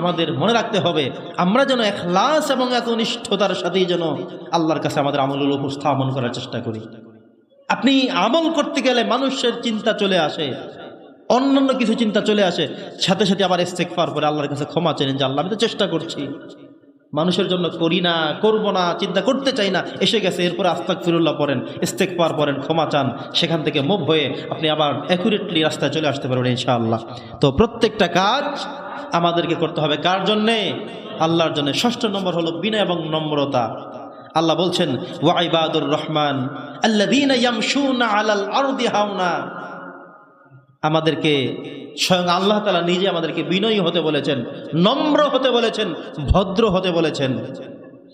আমাদের মনে রাখতে হবে, আমরা যেন এখলাস এবং একনিষ্ঠতার সাথেই যেন আল্লাহর কাছে আমাদের আমল উপস্থাপন করার চেষ্টা করি। আপনি আমল করতে গেলে মানুষের চিন্তা চলে আসে, অন্যান্য কিছু চিন্তা চলে আসে, সাথে সাথে আবার ইস্তেক পার করে আল্লাহর কাছে ক্ষমা চেনেন যে, আল্লাহ, আমি তো চেষ্টা করছি। মানুষের জন্য করি না, করব না, চিন্তা করতে চাই না, এসে গেছে, এরপরে আস্তাক ফিরুল্লাহ পড়েন ইস্তেক পার পড়েন, ক্ষমা চান, সেখান থেকে মুভ হয়ে আপনি আবার অ্যাকুরেটলি রাস্তায় চলে আসতে পারবেন ইনশাআল্লাহ। তো প্রত্যেকটা কাজ আমাদেরকে করতে হবে, কার জন্যে? আল্লাহর জন্য। ষষ্ঠ নম্বর হলো বিনয় এবং নম্রতা। আল্লাহ বলছেন ওয়াইবাদুর রহমান ইয়ামশুনা আলাল আরদি হাওনা। আমাদেরকে স্বয়ং আল্লাহ তালা নিজে আমাদেরকে বিনয়ী হতে বলেছেন, নম্র হতে বলেছেন, ভদ্র হতে বলেছেন।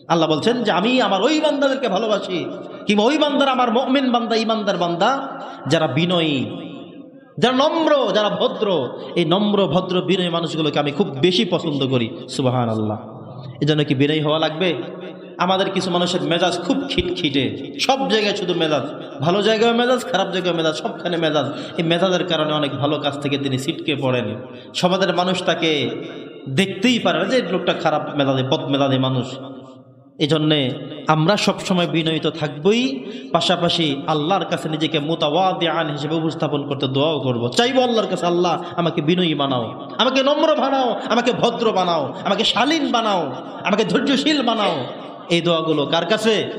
আল্লাহ বলছেন যে, আমি আমার ওই বান্দাদেরকে ভালোবাসি। কিংবা, ওই বান্দার আমার মমিন বান্দা ইমানদার বান্দা, যারা বিনয়ী, যারা নম্র, যারা ভদ্র। এই নম্র, ভদ্র, বিনয়ী মানুষগুলোকে আমি খুব বেশি পছন্দ করি। সুবাহান আল্লাহ এই জন্য কি বিনয়ী হওয়া লাগবে? আমাদের কিছু মানুষের মেজাজ খুব খিটখিটে। সব জায়গায় শুধু মেজাজ। ভালো জায়গায় মেজাজ, খারাপ জায়গায় মেজাজ, সবখানে মেজাজ। এই মেজাজের কারণে অনেক ভালো কাজ থেকে তিনি ছিটকে পড়েন। সমাজের মানুষ তাকে দেখতেই পারে না যে লোকটা খারাপ মেজাজে পদ মেজাজে মানুষ। এই জন্যে আমরা সবসময় বিনয়িত থাকবই। পাশাপাশি আল্লাহর কাছে নিজেকে মোতাওয়াদে আন হিসেবে উপস্থাপন করতে দোয়াও করব। চাইব আল্লাহর কাছে, আল্লাহ, আমাকে বিনয়ী বানাও। আমাকে নম্র বানাও, আমাকে ভদ্র বানাও, আমাকে শালীন বানাও, আমাকে ধৈর্যশীল বানাও। এই দোয়াগুলো কার কাছে?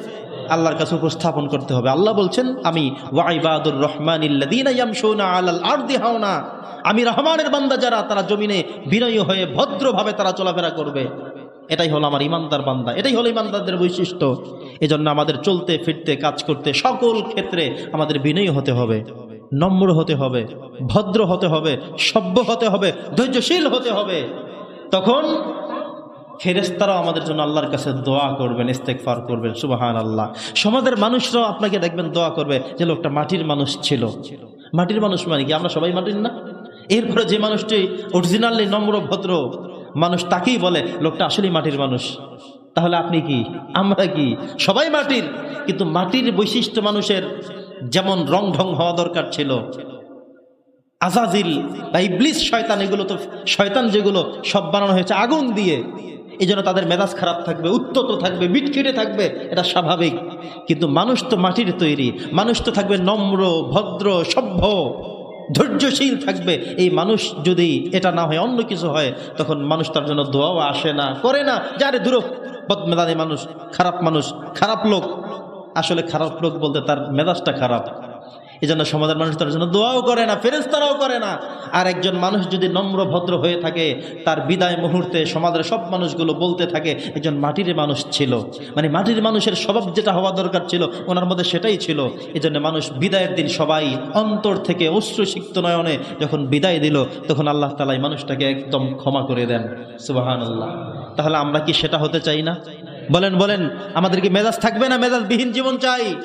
আল্লাহর কাছে উপস্থাপন করতে হবে। আল্লাহ বলছেন, আমি ওয়াইবাদুর রহমান হাওনা। আমি রহমানের বান্দা যারা, তারা জমিনে বিনয়ী হয়ে ভদ্রভাবে তারা চলাফেরা করবে। এটাই হলো আমার ইমানদার বান্দা। এটাই হলো ইমানদারদের বৈশিষ্ট্য। এজন্য আমাদের চলতে, ফিরতে, কাজ করতে সকল ক্ষেত্রে আমাদের বিনয়ী হতে হবে, নম্র হতে হবে, ভদ্র হতে হবে, সভ্য হতে হবে, ধৈর্যশীল হতে হবে। তখন ফেরেস্তারাও আমাদের জন্য আল্লাহর কাছে দোয়া করবেন ইস্তেকফার করবেন সুবাহান আল্লাহ সমাজের মানুষরাও আপনাকে দেখবেন দোয়া করবে যে লোকটা মাটির মানুষ ছিল। মাটির মানুষ মানে কি? আমরা সবাই মাটির না? এরপরে যে মানুষটি অরিজিনালি নম্র ভদ্র মানুষ তাকেই বলে, লোকটা আসলেই মাটির মানুষ। তাহলে আপনি কি? আমরা কি? সবাই মাটির। কিন্তু মাটির বৈশিষ্ট্য মানুষের যেমন রং ঢং হওয়া দরকার ছিল। আজাজিল বা ইবলিস, শয়তান, এগুলো তো, শয়তান যেগুলো সব বানানো হয়েছে আগুন দিয়ে। এই জন্য তাদের মেজাজ খারাপ থাকবে, উত্তত থাকবে, বিটকিটে থাকবে, এটা স্বাভাবিক। কিন্তু মানুষ তো মাটির তৈরি, মানুষ তো থাকবে নম্র, ভদ্র, সভ্য, ধৈর্যশীল থাকবে। এই মানুষ যদি এটা না হয়, অন্য কিছু হয়, তখন মানুষ তার জন্য দোয়াও আসে না, করে না। যারে দূর বদমেদানি মানুষ, খারাপ মানুষ, খারাপ লোক। আসলে খারাপ লোক বলতে তার মেজাজটা খারাপ। এই জন্য সমাজের মানুষ তার জন্য দোয়াও করে না ফেরেস্তারাও করে না। আর একজন মানুষ যদি নম্র, ভদ্র হয়ে থাকে, তার বিদায় মুহূর্তে সমাজের সব মানুষগুলো বলতে থাকে, একজন মাটির মানুষ ছিল। মানে মাটির মানুষের স্বভাব যেটা হওয়া দরকার ছিল, ওনার মধ্যে সেটাই ছিল। এই জন্য মানুষ বিদায়ের দিন সবাই অন্তর থেকে অশ্রুসিক্ত নয়নে যখন বিদায় দিল, তখন আল্লাহ তালাই মানুষটাকে একদম ক্ষমা করে দেন। সুবাহান আল্লাহ তাহলে আমরা কি সেটা হতে চাই না? বলেন বলেন, আমাদের কি মেজাজ থাকবে না? মেজাজবিহীন জীবন চাই।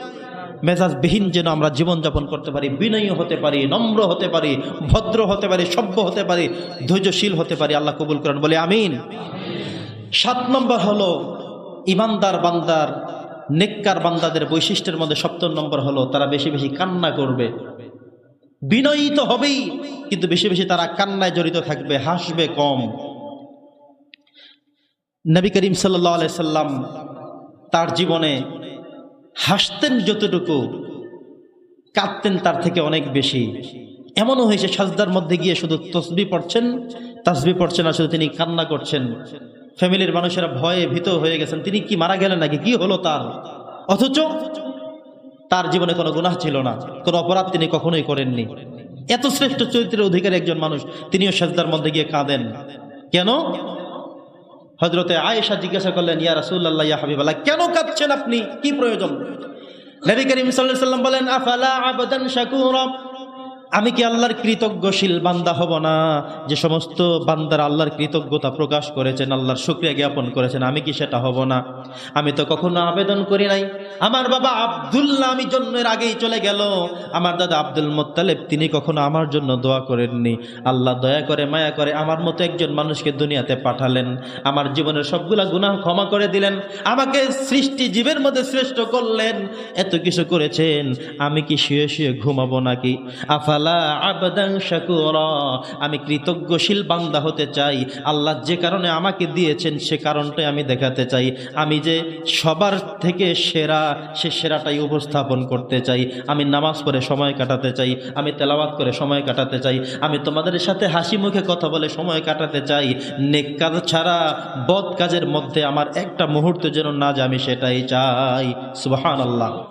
মেজাজবিহীন যেন আমরা জীবনযাপন করতে পারি, বিনয়ী হতে পারি, নম্র হতে পারি, ভদ্র হতে পারি, সভ্য হতে পারি, ধৈর্যশীল হতে পারি, আল্লাহ কবুল করেন, বলে আমিন। সাত নম্বর হলো ইমানদার বান্দার, নেককার বান্দাদের বৈশিষ্ট্যের মধ্যে সপ্তম নম্বর হলো তারা বেশি বেশি কান্না করবে। বিনয়ী তো হবেই, কিন্তু বেশি বেশি তারা কান্নায় জড়িত থাকবে, হাসবে কম। নবী করিম সাল্লাহ সাল্লাম তার জীবনে হাসতেন যতটুকু, কাঁদতেন তার থেকে অনেক বেশি। এমনও হয়েছে সাজদার মধ্যে গিয়ে শুধু তসবি পড়ছেন, তাসবি পড়ছেন আর শুধু তিনি কান্না করছেন। ফ্যামিলির মানুষেরা ভয়ে ভীত হয়ে গেছেন, তিনি কি মারা গেলেন নাকি, কি হলো তার? অথচ তার জীবনে কোনো গুনাহ ছিল না, কোনো অপরাধ তিনি কখনোই করেননি। এত শ্রেষ্ঠ চরিত্রের অধিকারী একজন মানুষ, তিনিও সাজদার মধ্যে গিয়ে কাঁদেন। কেন? হজরতে আয়েশা জিজ্ঞাসা করলেন, ইয়া রাসুল্লাহ ইয়া হাবিব আল্লাহ কেন কাঁদছেন আপনি? কি প্রয়োজন? নবী করিম সাল্লাম বলেন, আফালা আবদান শাকুরা? আমি কি আল্লাহর কৃতজ্ঞশীল বান্দা হব না? যে সমস্ত বান্দার আল্লাহর কৃতজ্ঞতা প্রকাশ করেছেন, আল্লাহর শুক্রিয়া জ্ঞাপন করেছেন, আমি কি সেটা হব না? আমি তো কখনো আবেদন করি নাই। আমার বাবা আবদুল্লাহ আমি জন্মের আগেই চলে গেল। আমার দাদা আব্দুল মোত্তালেব, তিনি কখনো আমার জন্য দোয়া করেননি। আল্লাহ দয়া করে, মায়া করে আমার মতো একজন মানুষকে দুনিয়াতে পাঠালেন। আমার জীবনের সবগুলা গুনাহ ক্ষমা করে দিলেন। আমাকে সৃষ্টি জীবের মধ্যে শ্রেষ্ঠ করলেন। এত কিছু করেছেন, আমি কি শুয়ে শুয়ে ঘুমাবো নাকি? আফাল আবদান শাকুরা। আমি কৃতজ্ঞশীল বান্দা হতে চাই। আল্লাহ যে কারণে আমাকে দিয়েছেন, সে কারণটাই আমি দেখাতে চাই। আমি যে সবার থেকে সেরা, সে সেরাটাই উপস্থাপন করতে চাই। আমি নামাজ পড়ে সময় কাটাতে চাই। আমি তেলাওয়াত করে সময় কাটাতে চাই। আমি তোমাদের সাথে হাসি মুখে কথা বলে সময় কাটাতে চাই। নেক কাজ ছাড়া বদ কাজের মধ্যে আমার একটা মুহূর্ত যেন না যে আমি সেটাই চাই। সুবহানাল্লাহ।